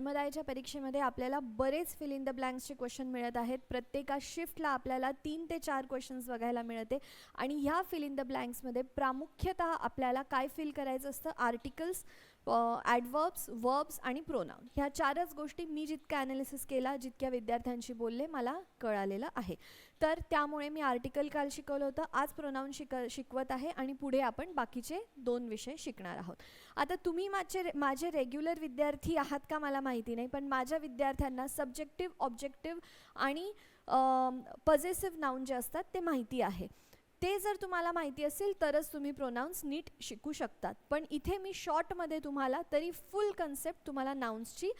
धर्मदायच्या परीक्षेमध्ये आपल्याला बरेच फिल इन द ब्लँक्सचे क्वेश्चन मिळत आहेत. प्रत्येका शिफ्टला आपल्याला तीन ते चार क्वेश्चन्स बघायला मिळते. आणि ह्या फिल इन द ब्लँक्समध्ये प्रामुख्यतः आपल्याला काय फिल करायचं असतं? आर्टिकल्स ॲडवर्ब्स वर्ब्स आणि प्रोनाऊन ह्या चारच गोष्टी मी जितका ॲनालिसिस केला जितक्या विद्यार्थ्यांशी बोलले मला कळालेलं आहे. तर त्यामुळे मी आर्टिकल काल शिकवलं होतं आज प्रोनाऊन शिक शिकवत आहे आणि पुढे आपण बाकीचे दोन विषय शिकणार आहोत. आता तुम्ही माझे माझे रेग्युलर विद्यार्थी आहात का मला माहिती नाही पण माझ्या विद्यार्थ्यांना सब्जेक्टिव्ह ऑब्जेक्टिव्ह आणि पजेसिव्ह नाऊन जे असतात ते माहिती आहे. ते जर तुम्हाला माहिती असेल तरच तुम्ही प्रोनाऊन्स नीट शिकू शकतात. पण इथे मी शॉर्टमध्ये तुम्हाला तरी फुल कन्सेप्ट तुम्हाला नाउन्सची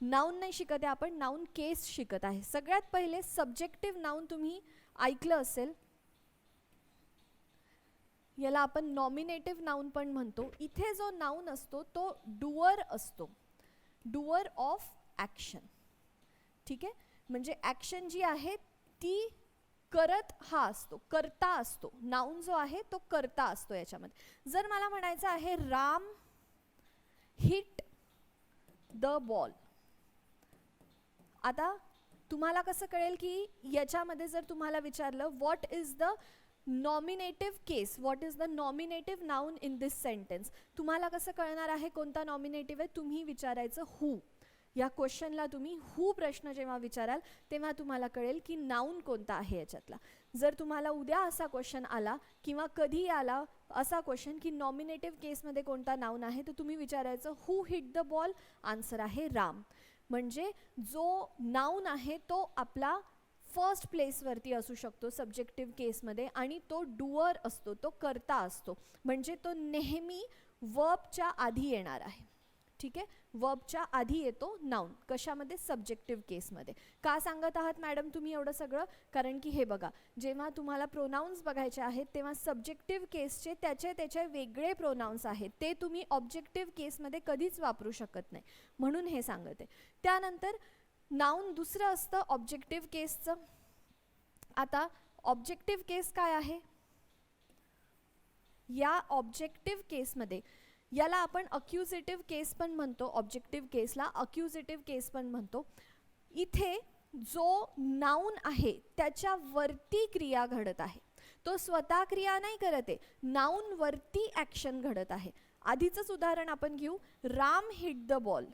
नाऊन नाही शिकत आहे आपण नाऊन केस शिकत आहे. सगळ्यात पहिले सब्जेक्टिव्ह नाऊन तुम्ही ऐकलं असेल याला आपण नॉमिनेटिव्ह नाऊन पण म्हणतो. इथे जो नाऊन असतो तो डुअर असतो. डुअर ऑफ ॲक्शन ठीक आहे? म्हणजे ॲक्शन जी आहे ती करत हा असतो करता असतो. नाऊन जो आहे तो करता असतो याच्यामध्ये. जर मला म्हणायचं आहे राम हिट द बॉल आता तुम्हाला कसं कळेल की याच्यामध्ये जर तुम्हाला विचारलं what is the nominative case what is the nominative noun in this sentence तुम्हाला कसं कळणार आहे कोणता नॉमिनेटिव्ह आहे? तुम्ही विचारायचं हू या क्वेश्चनला तुम्ही हू प्रश्न जेव्हा विचाराल तेव्हा तुम्हाला कळेल की नाऊन कोणता आहे याच्यातला. जर तुम्हाला उद्या असा क्वेश्चन आला किंवा कधी आला असा क्वेश्चन की नॉमिनेटिव्ह केसमध्ये कोणता नाऊन आहे तर तुम्ही विचारायचं who hit the ball answer आहे राम. म्हणजे जो नाऊन आहे तो आपला फर्स्ट प्लेसवरती असू शकतो सब्जेक्टिव्ह केसमध्ये आणि तो डुअर असतो तो करता असतो. म्हणजे तो नेहमी वर्बच्या आधी येणार आहे. ठीक आहे? वर्बच्या आधी येतो नाऊन कशामध्ये? सब्जेक्टिव्ह केसमध्ये का सांगत आहात मॅडम तुम्ही एवढं सगळं? कारण की हे बघा जेव्हा तुम्हाला प्रोनाऊन्स बघायचे आहेत तेव्हा सब्जेक्टिव्ह केसचे त्याचे त्याचे वेगळे प्रोनाऊन्स आहेत. ते तुम्ही ऑब्जेक्टिव्ह केसमध्ये कधीच वापरू शकत नाही. म्हणून हे सांगते. त्यानंतर नाऊन दुसरं असतं ऑब्जेक्टिव्ह केसचं आता ऑब्जेक्टिव्ह केस काय आहे? या ऑब्जेक्टिव्ह केसमध्ये याला आपण अक्युजेटिव्ह केस पण म्हणतो ऑब्जेक्टिव्ह केसला अक्युजेटिव्ह केस पण म्हणतो. इथे जो नाऊन आहे त्याच्यावरती क्रिया घडत आहे. तो स्वतः क्रिया नाही करत आहे नाऊनवरती ॲक्शन घडत आहे. आधीचंच उदाहरण आपण घेऊ. Ram hit the ball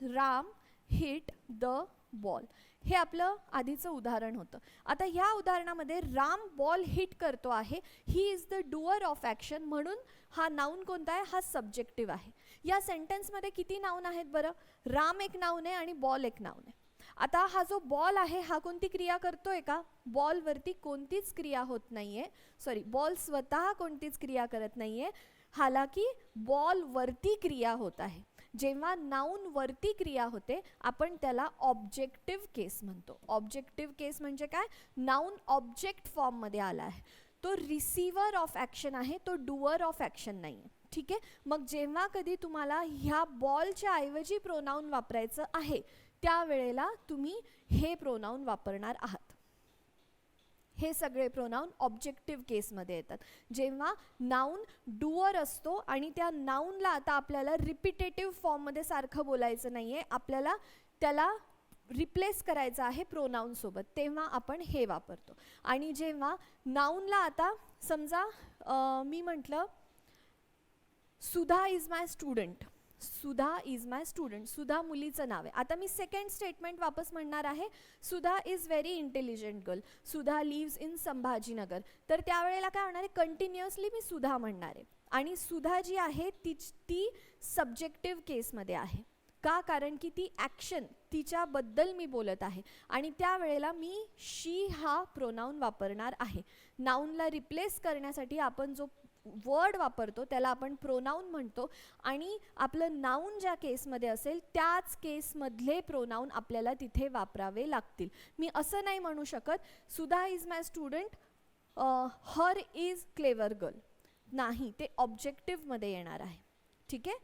Ram hit the ball. हे आपलं आधीचं उदाहरण होतं. आता ह्या उदाहरणामध्ये राम बॉल हिट करतो आहे. He is the doer of action म्हणून हा नाऊन कोणता आहे? हा सब्जेक्टिव्ह आहे. या सेंटेन्समध्ये किती नाऊन आहेत बरं? राम एक नाऊन आहे आणि बॉल एक नाऊन आहे. आता हा जो बॉल आहे हा कोणती क्रिया करतोय का? बॉलवरती कोणतीच क्रिया होत नाही आहे सॉरी बॉल स्वतः कोणतीच क्रिया करत नाही आहे हालाकी बॉलवरती क्रिया होत आहे. जेव्हा नाऊन वरती क्रिया होते आपण त्याला ऑब्जेक्टिव्ह केस म्हणतो. ऑब्जेक्टिव्ह केस म्हणजे काय? नाऊन ऑब्जेक्ट फॉर्ममध्ये आला आहे. तो रिसिव्हर ऑफ ॲक्शन आहे तो डुअर ऑफ ॲक्शन नाही. आहे ठीक आहे? मग जेव्हा कधी तुम्हाला ह्या बॉलच्या ऐवजी प्रोनाऊन वापरायचं आहे त्यावेळेला तुम्ही हे प्रोनाऊन वापरणार आहात. हे सगळे प्रोनाऊन ऑब्जेक्टिव्ह केसमध्ये येतात. जेव्हा नाऊन डुअर असतो आणि त्या नाऊनला आता आपल्याला रिपिटेटिव्ह फॉर्ममध्ये सारखं बोलायचं नाही आहे आपल्याला त्याला रिप्लेस करायचं आहे प्रोनाऊनसोबत तेव्हा आपण हे वापरतो. आणि जेव्हा नाऊनला आता समजा मी म्हटलं Sudha is my student Sudha is my student Sudha मुलीचं नाव आहे. आता मी सेकंड स्टेटमेंट वापस म्हणणार आहे. Sudha is very intelligent girl Sudha lives in Sambhajinagar. तर त्यावेळेला काय होणार आहे? कंटिन्युअसली मी सुधा म्हणणार आहे. आणि सुधा जी आहे ती ती सब्जेक्टिव्ह केसमध्ये आहे. का? कारण की ती ॲक्शन तिच्याबद्दल मी बोलत आहे. आणि त्यावेळेला मी शी हा प्रोनाऊन वापरणार आहे. नाऊनला रिप्लेस करण्यासाठी आपण जो वर्ड वापरतो त्याला आपण प्रोनाऊन म्हणतो. आणि आपलं नाऊन ज्या केसमध्ये असेल त्याच केसमधले प्रोनाऊन आपल्याला तिथे वापरावे लागतील. मी असं नाही म्हणू शकत Sudha is my student her is clever girl नाही ते ऑब्जेक्टिव्हमध्ये येणार आहे. ठीक आहे?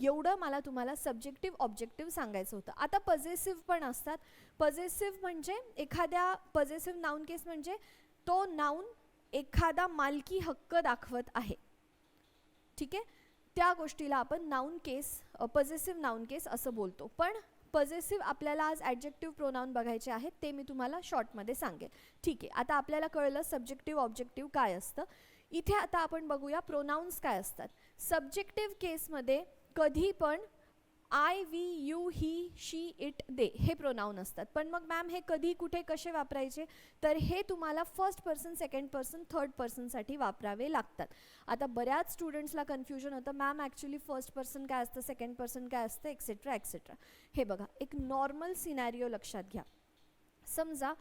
एवढं मला तुम्हाला सब्जेक्टिव्ह ऑब्जेक्टिव्ह सांगायचं होतं. आता पजेसिव्ह पण असतात. पजेसिव्ह म्हणजे एखाद्या पजेसिव्ह नाऊन केस म्हणजे तो नाऊन एखादा मालकी हक्क दाखवत आहे. ठीक आहे? त्या गोष्टीला आपण noun case possessive noun case असं बोलतो. पण पजेसिव्ह आपल्याला आज ॲडजेक्टिव्ह प्रोनाऊन बघायचे आहेत ते मी तुम्हाला शॉर्टमध्ये सांगेल. ठीक आहे आता आपल्याला कळलं सब्जेक्टिव्ह ऑब्जेक्टिव्ह काय असतं. इथे आता आपण बघूया प्रोनाऊन्स काय असतात. सब्जेक्टिव्ह केसमध्ये कधी पण I we you he she it they हे प्रोनाऊन असतात. पण मग मॅम हे कधी कुठे कसे वापरायचे? तर हे तुम्हाला first person second person third पर्सनसाठी वापरावे लागतात. आता बऱ्याच स्टुडंट्सला कन्फ्युजन होतं. मॅम ॲक्च्युली फर्स्ट पर्सन काय असतं सेकंड पर्सन काय असतं एक्सेट्रा एक्सेट्रा हे बघा एक नॉर्मल सिनॅरिओ लक्षात घ्या. समजा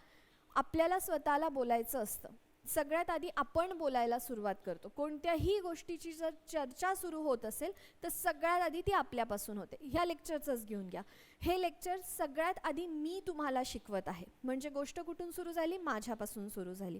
आपल्याला स्वतःला बोलायचं असतं. सगळ्यात आधी आपण बोलायला सुरुवात करतो. कोणत्याही गोष्टीची जर चर्चा सुरू होत असेल तर सगळ्यात आधी ती आपल्यापासून होते. ह्या लेक्चरचंच घेऊन घ्या. हे लेक्चर सगळ्यात आधी मी तुम्हाला शिकवत आहे. म्हणजे गोष्ट कुठून सुरू झाली? माझ्यापासून सुरू झाली.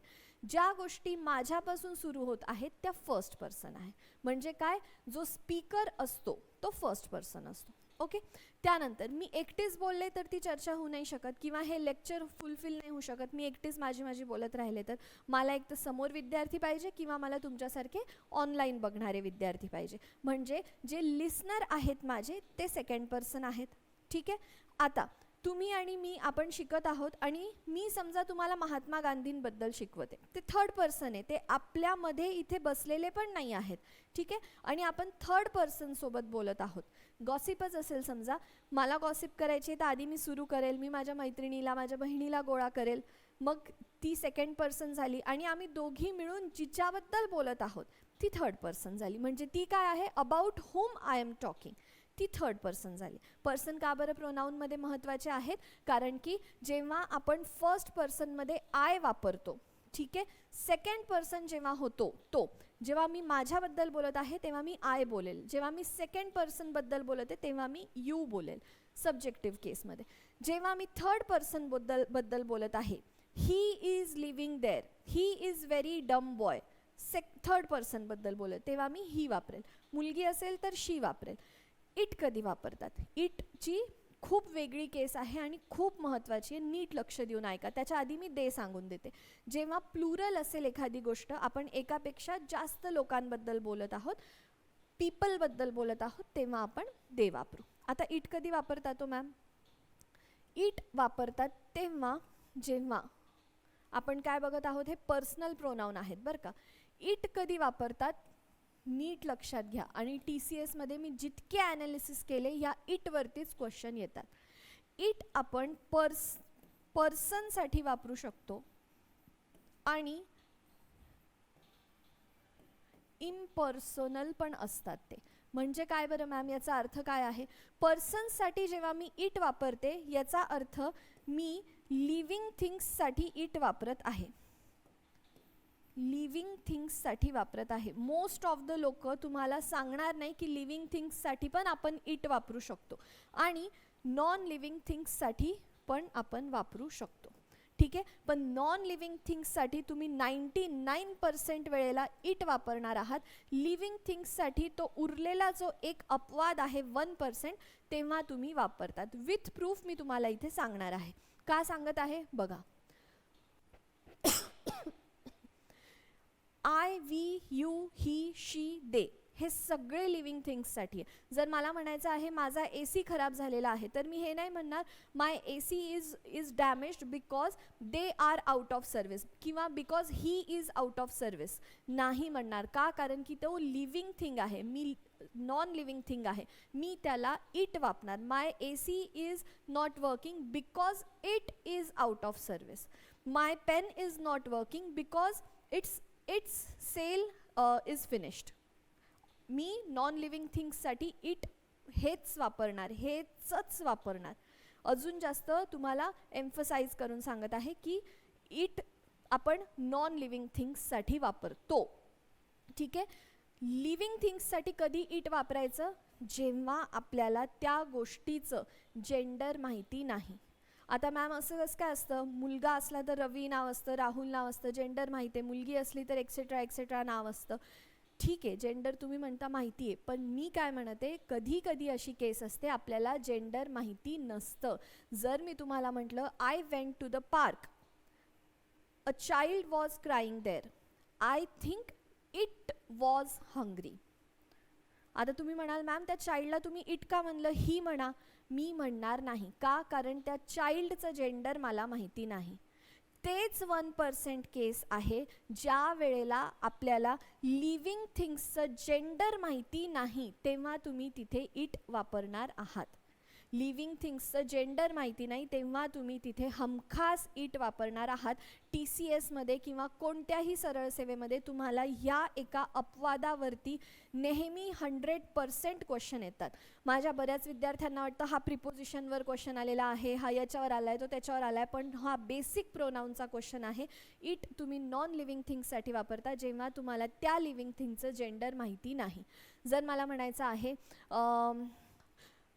ज्या गोष्टी माझ्यापासून सुरू होत आहेत त्या फर्स्ट पर्सन आहे. म्हणजे काय? जो स्पीकर असतो तो फर्स्ट पर्सन असतो. ओके? त्यानंतर मी एकटीच बोलले तर ती चर्चा होऊ नाही शकत किंवा हे लेक्चर फुलफिल नाही होऊ शकत. मी एकटीच माझी माझी बोलत राहिले तर. मला एक तर समोर विद्यार्थी पाहिजे किंवा मला तुमच्यासारखे ऑनलाईन बघणारे विद्यार्थी पाहिजे. म्हणजे जे लिस्नर आहेत माझे ते सेकंड पर्सन आहेत. ठीक आहे? आता तुम्ही आणि मी आपण शिकत आहोत आणि मी समजा तुम्हाला महात्मा गांधींबद्दल शिकवते. ते थर्ड पर्सन आहे. ते आपल्यामध्ये इथे बसलेले पण नाही आहेत. ठीक आहे? आणि आपण थर्ड पर्सनसोबत बोलत आहोत. गॉसिपच असेल समजा. मला गॉसिप करायची तर आधी मी सुरू करेल. मी माझ्या मैत्रिणीला माझ्या बहिणीला गोळा करेल. मग ती सेकंड पर्सन झाली आणि आम्ही दोघी मिळून जिच्याबद्दल बोलत आहोत ती थर्ड पर्सन झाली. म्हणजे ती काय आहे? About whom I am talking ती थर्ड पर्सन झाली. पर्सन का बरं प्रोनाऊनमध्ये महत्त्वाचे आहेत? कारण की जेव्हा आपण फर्स्ट पर्सनमध्ये आय वापरतो ठीक आहे? सेकंड पर्सन जेव्हा होतो तो. जेव्हा मी माझ्याबद्दल बोलत आहे तेव्हा मी आय बोलेल. जेव्हा मी सेकंड पर्सनबद्दल बोलत आहे तेव्हा मी यू बोलेल सब्जेक्टिव्ह केसमध्ये जेव्हा मी थर्ड पर्सनबद्दल बद्दल बोलत आहे he is living there he is very dumb boy sec third पर्सनबद्दल बोलत तेव्हा मी ही वापरेल. मुलगी असेल तर शी वापरेल. इट कधी वापरतात? इटची खूप वेगळी केस आहे आणि खूप महत्त्वाची आहे. नीट लक्ष देऊन ऐका. त्याच्या आधी मी दे सांगून देते. जेव्हा प्लुरल असेल एखादी गोष्ट आपण एकापेक्षा जास्त लोकांबद्दल बोलत आहोत पीपलबद्दल बोलत आहोत तेव्हा आपण दे वापरू. आता इट कधी वापरता तो मॅम? इट वापरतात तेव्हा जेव्हा आपण काय बघत आहोत? हे पर्सनल प्रोनाऊन आहेत बरं का. इट कधी वापरतात? नीट लक्षात घ्या. आणि टी सी एसमध्ये मी जितके ॲनालिसिस केले ह्या इटवरतीच क्वेश्चन येतात. इट आपण पर्स पर्सनसाठी वापरू शकतो आणि इम्पर्सोनल पण असतात ते. म्हणजे काय बरं मॅम याचा अर्थ काय आहे? पर्सन्ससाठी जेव्हा मी इट वापरते याचा अर्थ मी लिव्हिंग थिंग्ससाठी इट वापरत आहे. लिव्हिंग थिंग्ससाठी वापरत आहे. मोस्ट ऑफ द लोक तुम्हाला सांगणार नाही की लिव्हिंग थिंग्ससाठी पण आपण इट वापरू शकतो. आणि नॉन लिव्हिंग थिंग्ससाठी पण आपण वापरू शकतो. ठीक आहे? पण नॉन लिव्हिंग थिंग्ससाठी तुम्ही नाईंटी नाईन पर्सेंट वेळेला इट वापरणार आहात. लिव्हिंग थिंग्ससाठी तो उरलेला जो एक अपवाद आहे वन पर्सेंट तेव्हा तुम्ही वापरतात. विथ प्रूफ मी तुम्हाला इथे सांगणार आहे. का सांगत आहे? बघा. I we you he she they हे सगळे लिव्हिंग थिंग्ससाठी आहे जर मला म्हणायचं आहे माझा ए सी खराब झालेला आहे तर मी हे नाही म्हणणार my A C is is damaged because they are out of service किंवा because he is out of service नाही म्हणणार. का? कारण की तो लिव्हिंग थिंग आहे. मी नॉन लिव्हिंग थिंग आहे. मी त्याला इट वापरणार. My A C is not working because it is out of service my pen is not working because it's it's cell is finished me non living थिंग्ससाठी it हेच वापरणार हेचच वापरणार. अजून जास्त तुम्हाला एम्फसाईज करून सांगत आहे की इट आपण नॉन लिव्हिंग थिंग्ससाठी वापरतो. ठीक आहे? लिव्हिंग थिंग्ससाठी कधी इट वापरायचं? जेव्हा आपल्याला त्या गोष्टीचं जेंडर माहिती नाही. आता मॅम असं कसं काय असतं? मुलगा असला तर रवी नाव असतं राहुल नाव असतं जेंडर माहिती आहे. मुलगी असली तर एक्सेट्रा एक्सेट्रा नाव असतं. ठीक आहे जेंडर तुम्ही म्हणता माहिती आहे. पण मी काय म्हणते कधी कधी अशी केस असते आपल्याला जेंडर माहिती नसतं. जर मी तुम्हाला म्हटलं I went to the park a child was crying there I think it was hungry आता तुम्ही म्हणाल मॅम त्या चाइल्डला तुम्ही इट का म्हणलं ही म्हणा. मी म्हणणार नाही. का? कारण त्या चाइल्डचं जेंडर मला माहिती नाही. तेच वन पर्सेंट केस आहे ज्या वेळेला आपल्याला लिव्हिंग थिंग्सचं जेंडर माहिती नाही तेव्हा तुम्ही तिथे इट वापरणार आहात. लिव्हिंग थिंग्सचं जेंडर माहिती नाही तेव्हा तुम्ही तिथे हमखास इट वापरणार आहात. टी सी एसमध्ये किंवा कोणत्याही सरळ सेवेमध्ये तुम्हाला ह्या एका अपवादावरती नेहमी हंड्रेड पर्सेंट क्वेश्चन येतात. माझ्या बऱ्याच विद्यार्थ्यांना वाटतं हा प्रिपोजिशनवर क्वेश्चन आलेला आहे हा याच्यावर आला आहे तो त्याच्यावर आला आहे पण हा बेसिक प्रोनाऊनचा क्वेश्चन आहे. इट तुम्ही नॉन लिव्हिंग थिंग्ससाठी वापरता जेव्हा तुम्हाला त्या लिव्हिंग थिंगचं जेंडर माहिती नाही. जर मला म्हणायचं आहे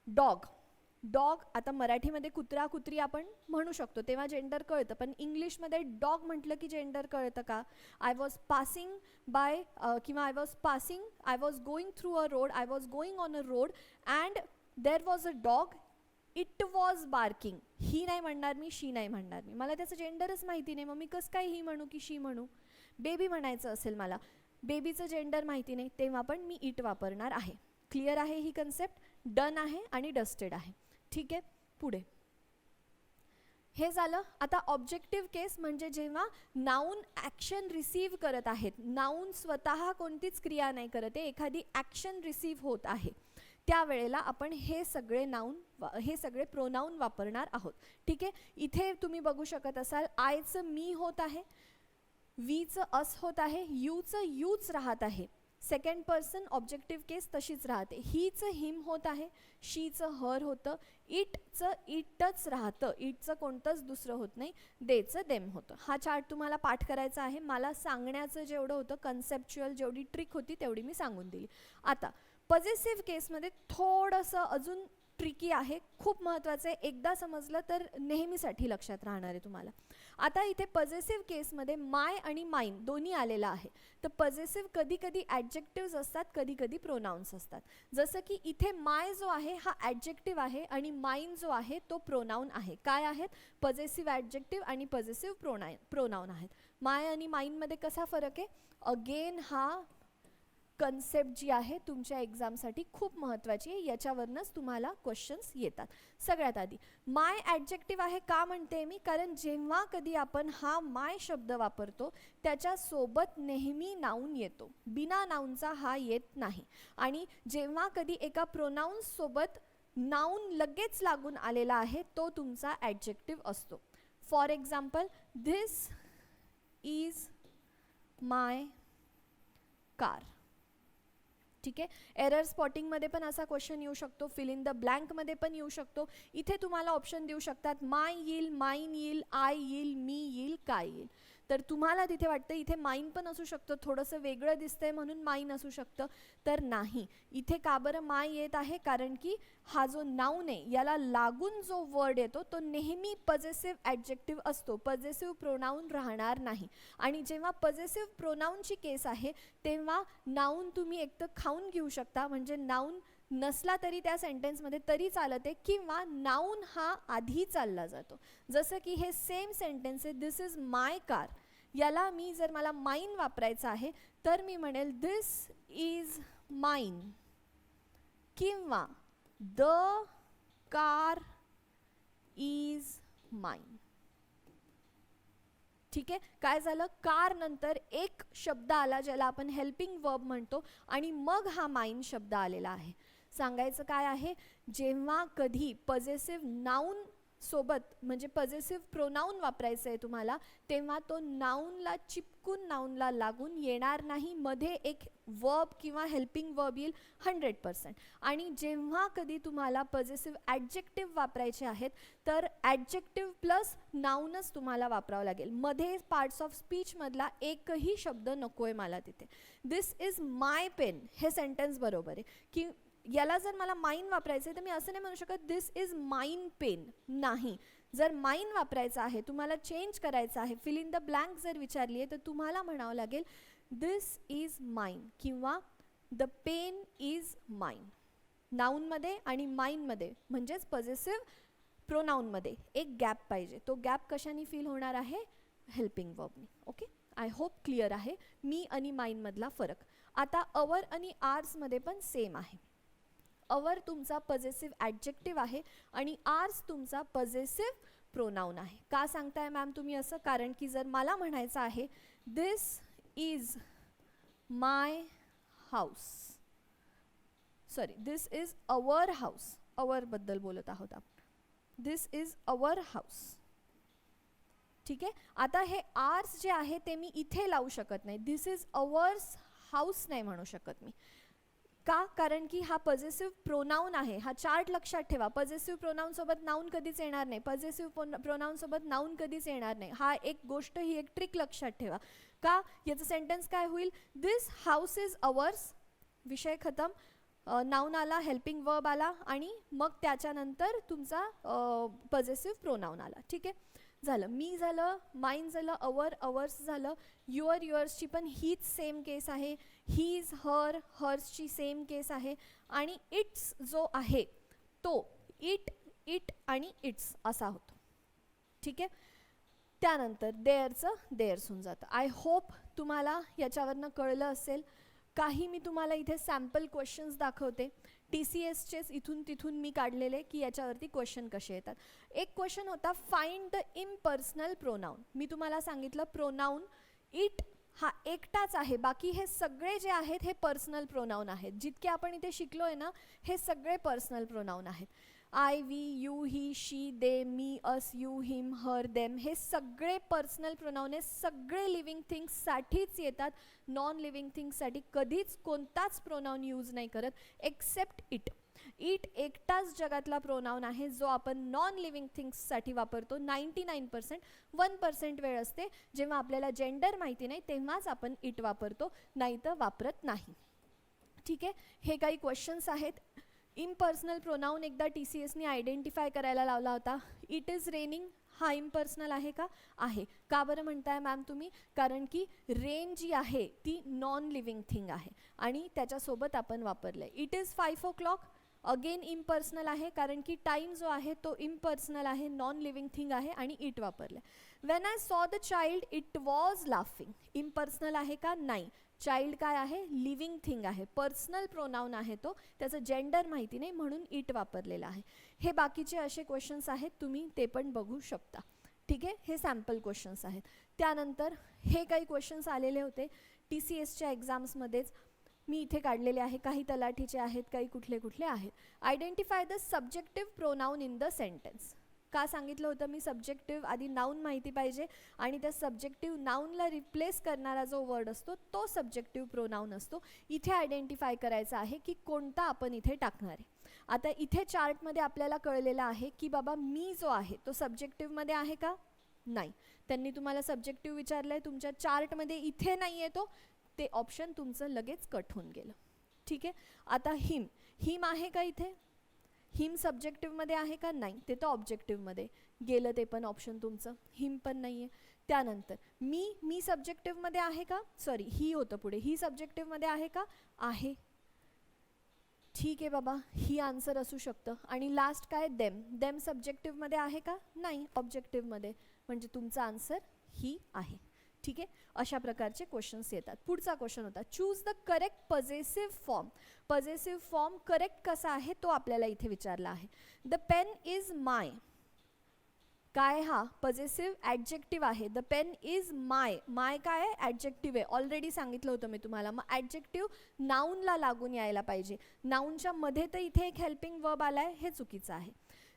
डॉग डॉग आता मराठीमध्ये कुत्रा कुत्री आपण म्हणू शकतो तेव्हा जेंडर कळतं. पण इंग्लिशमध्ये डॉग म्हटलं की जेंडर कळतं का? आय वॉज पासिंग बाय किंवा I was passing I was going through a road I was going on a road and there was a dog it was barking ही नाही म्हणणार मी शी नाही म्हणणार मी. मला त्याचं जेंडरच माहिती नाही. मग मी कसं काय ही म्हणू की शी म्हणू? बेबी म्हणायचं असेल मला. बेबीचं जेंडर माहिती नाही तेव्हा पण मी इट वापरणार आहे. क्लिअर आहे ही कन्सेप्ट डन आहे आणि डस्टेड आहे. ठीक आहे? पुढे. हे झालं. आता ऑब्जेक्टिव्ह केस म्हणजे जेव्हा नाऊन ॲक्शन रिसीव्ह करत आहेत. नाऊन स्वतः कोणतीच क्रिया नाही करत आहे. एखादी ॲक्शन रिसीव्ह होत आहे. त्यावेळेला आपण हे सगळे नाऊन हे सगळे प्रोनाऊन वापरणार आहोत. ठीक आहे? इथे तुम्ही बघू शकत असाल आयचं मी होत आहे वीचं अस होत आहे यूचं यूच राहत आहे. सेकंड पर्सन ऑब्जेक्टिव्ह केस तशीच राहते. हीचं हिम होत आहे शीचं हर होतं इटचं इटच राहतं. इटचं कोणतंच दुसरं होत नाही देचं देम होतं. हा चार्ट तुम्हाला पाठ करायचा आहे. मला सांगण्याचं जेवढं होतं कन्सेप्च्युअल जेवढी ट्रिक होती तेवढी मी सांगून दिली. आता पॉझिटिव्ह केसमध्ये थोडंसं अजून ट्रिकी आहे. खूप महत्त्वाचं आहे. एकदा समजलं तर नेहमीसाठी लक्षात राहणार आहे तुम्हाला. आता इथे पजेसिव्ह केसमध्ये माय आणि माइन दोन्ही आलेलं आहे. तर पजेसिव्ह कधी कधी ॲडजेक्टिव्ज असतात कधी कधी प्रोनाऊन्स असतात. जसं की इथे माय जो आहे हा ॲडजेक्टिव्ह आहे आणि माइन जो आहे तो प्रोनाऊन आहे. काय आहेत? पजेसिव्ह ॲडजेक्टिव्ह आणि पजेसिव्ह प्रोनाय प्रोनाऊन आहेत. माय आणि माइनमध्ये कसा फरक आहे? अगेन हा कन्सेप्ट जी आहे तुमच्या एक्झामसाठी खूप महत्त्वाची आहे. याच्यावरनंच तुम्हाला क्वेश्चन्स येतात. सगळ्यात आधी माय ॲडजेक्टिव्ह आहे का म्हणते मी? कारण जेव्हा कधी आपण हा माय शब्द वापरतो त्याच्यासोबत नेहमी नाऊन येतो. बिना नाऊनचा हा येत नाही. आणि जेव्हा कधी एका प्रोनाऊन्ससोबत नाऊन लगेच लागून आलेला आहे तो तुमचा ॲडजेक्टिव्ह असतो. For example this is my car ठीक आहे? एरर स्पॉटिंगमध्ये पण असा क्वेश्चन येऊ शकतो. फिल इन द ब्लँकमध्ये पण येऊ शकतो. इथे तुम्हाला ऑप्शन देऊ शकतात. माय येईल माईन येईल आय येईल मी येईल काय येईल? तर तुम्हाला तिथे वाटतं इथे माईन पण असू शकतं थोडंसं वेगळं दिसतंय म्हणून माईन असू शकतं. तर नाही. इथे का बरं माय येत आहे? कारण की हा जो नाऊन आहे याला लागून जो वर्ड येतो तो नेहमी पजेसिव्ह ॲडजेक्टिव्ह असतो. पजेसिव्ह प्रोनाऊन राहणार नाही. आणि जेव्हा पजेसिव्ह प्रोनाऊनची केस आहे तेव्हा नाऊन तुम्ही एकतर खाऊन घेऊ शकता. म्हणजे नाऊन नसला तरी त्या सेंटेन्समध्ये तरी चालते किंवा नाऊन हा आधी चालला जातो. जसं की हे सेम सेंटेन्स आहे दिस इज माय कार याला मी जर मला माईन वापरायचं आहे तर मी म्हणेल दिस इज माईन किंवा द कार इज माईन ठीक आहे? काय झालं? कार नंतर एक शब्द आला ज्याला आपण हेल्पिंग वर्ब म्हणतो आणि मग हा माईन शब्द आलेला आहे. सांगायचं काय आहे? जेव्हा कधी पजेसिव्ह नाऊन सोबत म्हणजे पजेसिव्ह प्रोनाऊन वापरायचं आहे तुम्हाला तेव्हा तो नाऊनला चिपकून नाऊनला लागून येणार नाही. मध्ये एक वर्ब किंवा हेल्पिंग वर्ब येईल हंड्रेड पर्सेंट आणि जेव्हा कधी तुम्हाला पजेसिव्ह ॲडजेक्टिव्ह वापरायचे आहेत तर ॲडजेक्टिव्ह प्लस नाऊनच तुम्हाला वापरावं लागेल. मध्ये पार्ट्स ऑफ स्पीचमधला एकही शब्द नको आहे मला तिथे. दिस इज माय पेन हे सेंटेन्स बरोबर आहे. की याला जर मला माईन वापरायचं आहे तर मी असं नाही म्हणू शकत दिस इज माईन पेन नाही. जर माईन वापरायचं आहे तुम्हाला चेंज करायचं आहे फिल इन द ब्लँक जर विचारली आहे तर तुम्हाला म्हणावं लागेल दिस इज माईन किंवा द पेन इज माईन नाऊनमध्ये आणि माईनमध्ये म्हणजेच पॉझिटिव्ह प्रोनाऊनमध्ये एक गॅप पाहिजे. तो गॅप कशाने फील होणार आहे? हेल्पिंग वर्बनी ओके आय होप क्लिअर आहे. मी आणि माईनमधला फरक. आता अवर आणि आर्समध्ये पण सेम आहे. अवर तुमचा पजेसिव्ह ॲडजेक्टिव्ह आहे आणि आर्स तुमचा पजेसिव्ह प्रोनाऊन आहे. का सांगताय मॅम तुम्ही असं? कारण की जर मला म्हणायचं आहे this is my house sorry this is our house अवरबद्दल बोलत आहोत आपण. दिस इज अवर हाऊस ठीक आहे? आता हे आर्स जे आहे ते मी इथे लावू शकत नाही. दिस इज अवर्स हाऊस नाही म्हणू शकत मी. का? कारण की हा पॉझिटिव्ह प्रोनाऊन आहे. हा चार्ट लक्षात ठेवा. पॉझिटिव्ह प्रोनाऊनसोबत नाऊन कधीच येणार नाही. पॉझिटिव्ह प्रोनाऊनसोबत नाऊन कधीच येणार नाही. हा एक गोष्ट ही एक ट्रिक लक्षात ठेवा. का? याचं सेंटेन्स काय होईल? दिस हाऊस इज अवर्स विषय खतम. नाऊन आला हेल्पिंग वर्ब आला आणि मग त्याच्यानंतर तुमचा पॉझिटिव्ह प्रोनाऊन आला. ठीक आहे? झालं. मी झालं माइंड झालं अवर अवर्स झालं. युअर युअर्सची पण हीच सेम केस आहे. हीज हर हर्सची सेम केस आहे. आणि इट्स जो आहे तो इट इट आणि इट्स असा होतो. ठीक आहे? त्यानंतर देअरचं देअर्स होऊन जातं. आय होप तुम्हाला याच्यावरनं कळलं असेल. काही मी तुम्हाला इथे सॅम्पल क्वेश्चन्स दाखवते. टी सी एसचेच इथून तिथून मी काढलेले की याच्यावरती क्वेश्चन कसे येतात. एक क्वेश्चन होता फाइंड द इम्पर्सनल प्रोनाऊन मी तुम्हाला सांगितलं प्रोनाऊन इट हा एकटाच आहे. बाकी हे सगळे जे आहेत हे पर्सनल प्रोनाऊन आहेत. जितके आपण इथे शिकलो आहे ना हे सगळे पर्सनल प्रोनाऊन आहेत. I we you he she they me us you him her them हे सगळे पर्सनल प्रोनाऊन हे सगळे लिव्हिंग थिंग्ससाठीच येतात. नॉन लिव्हिंग थिंग्ससाठी कधीच कोणताच प्रोनाऊन यूज नाही करत एक्सेप्ट इट इट एकटाच जगातला प्रोनाऊन आहे जो आपण नॉन लिव्हिंग थिंग्ससाठी वापरतो. Ninety nine percent one percent वेळ असते. जेव्हा आपल्याला जेंडर माहिती नाही तेव्हाच आपण इट वापरतो. नाही तर वापरत नाही. ठीक आहे? हे काही क्वेश्चन्स आहेत. इम्पर्सनल प्रोनाऊन एकदा टी सी एसनी आयडेंटिफाय करायला लावला होता. इट इज रेनिंग हा इम्पर्सनल आहे का? आहे. का बरं म्हणताय मॅम तुम्ही? कारण की रेन जी आहे ती नॉन लिव्हिंग थिंग आहे. आणि त्याच्यासोबत आपण वापरलं आहे it is five o'clock again impersonal आहे कारण की टाईम जो आहे तो इम्पर्सनल आहे नॉन लिव्हिंग थिंग आहे आणि इट वापरलं when I saw the child it was laughing impersonal आहे का? नाही. चाइल्ड काय आहे? लिव्हिंग थिंग आहे. पर्सनल प्रोनाऊन आहे तो. त्याचं जेंडर माहिती नाही म्हणून इट वापरलेलं आहे. हे बाकीचे असे क्वेश्चन्स आहेत तुम्ही ते पण बघू शकता. ठीक आहे? हे सॅम्पल क्वेश्चन्स आहेत. त्यानंतर हे काही क्वेश्चन्स आलेले होते. टी सी एसच्या एक्झाम्समध्येच मी इथे काढलेले आहे काही तलाठीचे आहेत काही कुठले कुठले आहेत. Identify the subjective pronoun in the sentence का सांगितलं होतं मी? सब्जेक्टिव्ह आधी नाऊन माहिती पाहिजे आणि त्या सब्जेक्टिव्ह नाऊनला रिप्लेस करणारा जो वर्ड असतो तो सब्जेक्टिव्ह प्रोनाऊन असतो. इथे आयडेंटिफाय करायचा आहे की कोणता आपण इथे टाकणार आहे. आता इथे चार्टमध्ये आपल्याला कळलेलं आहे की बाबा मी जो आहे तो सब्जेक्टिव्हमध्ये आहे का? नाही. त्यांनी तुम्हाला सब्जेक्टिव्ह विचारलं आहे तुमच्या चार्टमध्ये इथे नाही आहे तो ते ऑप्शन तुमचं लगेच कट होऊन गेलं. ठीक आहे? आता हिम हिम आहे का इथे? हिम सब्जेक्टिव्हमध्ये आहे का? नाही. ते तर ऑब्जेक्टिव्हमध्ये गेलं ते पण ऑप्शन तुमचं. हिम पण नाही आहे त्यानंतर मी मी सब्जेक्टिव्हमध्ये आहे का? सॉरी ही होतं पुढे. ही सब्जेक्टिव्हमध्ये आहे का? आहे. ठीक आहे बाबा. ही आन्सर असू शकतं. आणि लास्ट काय? देम देम सब्जेक्टिव्हमध्ये आहे का? नाही. ऑब्जेक्टिव्हमध्ये म्हणजे तुमचा आन्सर ही आहे. ठीक आहे? अशा प्रकारचे क्वेश्चन्स येतात. पुढचा क्वेश्चन होता choose the correct possessive form possessive form correct कसा आहे? तो आपल्याला इथे विचारला आहे. द पेन इज माय काय हा? पजेसिव्ह ॲडजेक्टिव्ह आहे. The pen is my my काय आहे? ॲडजेक्टिव्ह आहे. ऑलरेडी सांगितलं होतं मी तुम्हाला. मग ॲडजेक्टिव्ह नाऊनला लागून यायला पाहिजे. नाऊनच्या मध्ये तर इथे एक हेल्पिंग वर्ब आला आहे हे चुकीचं आहे.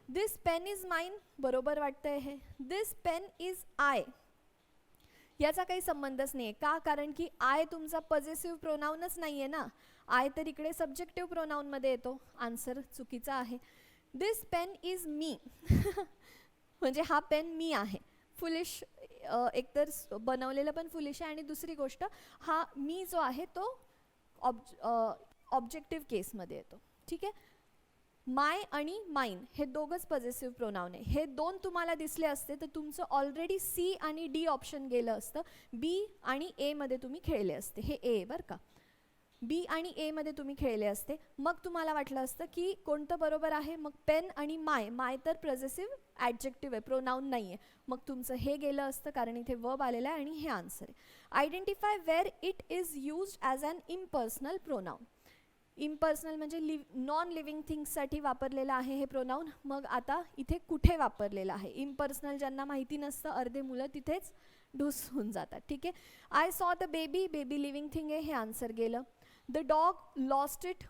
दिस पेन इज माइन बरोबर वाटतंय हे? दिस पेन इज आय याचा काही संबंधच नाही आहे का? कारण की आय तुमचा पजेसिव्ह प्रोनाऊनच नाही आहे ना. आय तर इकडे सब्जेक्टिव्ह प्रोनाऊनमध्ये येतो. आन्सर चुकीचा आहे. दिस पेन इज मी म्हणजे हा पेन मी आहे. फुलिश एकतर बनवलेलं पण फुलिश आहे. आणि दुसरी गोष्ट हा मी जो आहे तो ऑब ऑब्जेक्टिव्ह केसमध्ये येतो. ठीक आहे? माय आणि माइन हे दोघंच पॉझिटिव्ह प्रोनाऊन आहे. हे दोन तुम्हाला दिसले असते तर तुमचं ऑलरेडी सी आणि डी ऑप्शन गेलं असतं. बी आणि एमध्ये तुम्ही खेळले असते. हे ए बरं का? बी आणि एमध्ये तुम्ही खेळले असते. मग तुम्हाला वाटलं असतं की कोणतं बरोबर आहे? मग पेन आणि माय माय तर प्रोजेसिव्ह ॲडजेक्टिव्ह आहे प्रोनाऊन नाही आहे मग तुमचं हे गेलं असतं कारण इथे वर्ब आलेलं आहे आणि हे आन्सर आहे. Identify where it is used as an impersonal pronoun impersonal म्हणजे लिव नॉन लिव्हिंग थिंग्ससाठी वापरलेलं आहे हे प्रोनाऊन मग आता इथे कुठे वापरलेलं आहे? इम्पर्सनल ज्यांना माहिती नसतं अर्धे मुलं तिथेच ढुस होऊन जातात. ठीक आहे? I saw the baby baby living thing आहे हे आन्सर गेलं. The dog lost it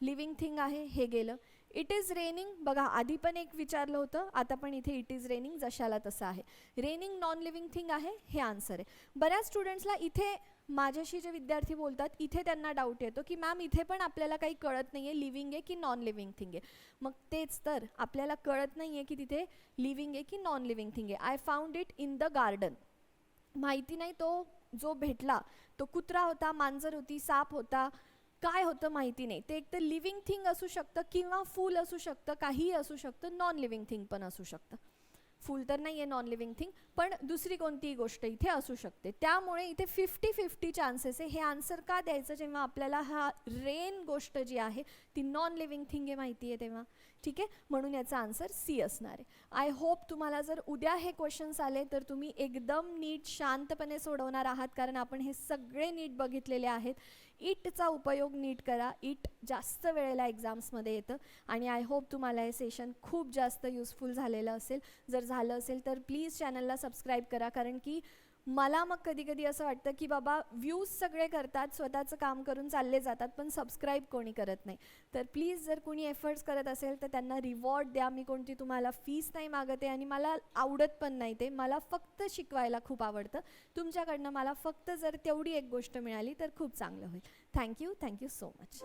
living thing आहे हे गेलं. इट इज रेनिंग बघा आधी पण एक विचारलं होतं आता पण इथे इट इज रेनिंग जशाला तसं आहे. रेनिंग नॉन लिव्हिंग थिंग आहे हे आन्सर आहे. बऱ्याच स्टुडंट्सला इथे माझ्याशी जे विद्यार्थी बोलतात इथे त्यांना डाऊट येतो की मॅम इथे पण आपल्याला काही कळत नाही आहे लिव्हिंग आहे की नॉन लिव्हिंग थिंग आहे? मग तेच तर आपल्याला कळत नाही आहे की तिथे लिव्हिंग आहे की नॉन लिव्हिंग थिंग आहे. I found it in the garden माहिती नाही तो जो भेटला तो कुत्रा होता मांजर होती साप होता काय होतं माहिती नाही. ते एक तर लिव्हिंग थिंग असू शकतं किंवा फूल असू शकतं काहीही असू शकतं नॉन लिव्हिंग थिंग पण असू शकतं. फूल तर नाही आहे नॉन लिव्हिंग थिंग पण दुसरी कोणतीही गोष्ट इथे असू शकते. त्यामुळे इथे फिफ्टी फिफ्टी चान्सेस आहे. हे आन्सर का द्यायचं जेव्हा आपल्याला हा रेन गोष्ट जी आहे ती नॉन लिव्हिंग थिंग आहे माहिती आहे तेव्हा? ठीक आहे? म्हणून याचा आन्सर सी असणार आहे. आय होप तुम्हाला जर उद्या हे क्वेश्चन्स आले तर तुम्ही एकदम नीट शांतपणे सोडवणार आहात कारण आपण हे सगळे नीट बघितलेले आहेत. इटचा उपयोग नीट करा. इट जास्त वेळेला एक्झाम्समध्ये येतं. आणि आय होप तुम्हाला हे सेशन खूप जास्त युजफुल झालेलं असेल. जर झालं असेल तर प्लीज चॅनलला सबस्क्राईब करा कारण की मला मग कधी कधी असं वाटतं की बाबा व्ह्यूज सगळे करतात स्वतःचं काम करून चालले जातात पण सबस्क्राईब कोणी करत नाही. तर प्लीज जर कोणी एफर्ट्स करत असेल तर त्यांना रिवॉर्ड द्या. मी कोणती तुम्हाला फीस नाही मागते आणि मला आवडत पण नाही ते. मला फक्त शिकवायला खूप आवडतं. तुमच्याकडनं मला फक्त जर तेवढी एक गोष्ट मिळाली तर खूप चांगलं होईल. Thank you thank you so much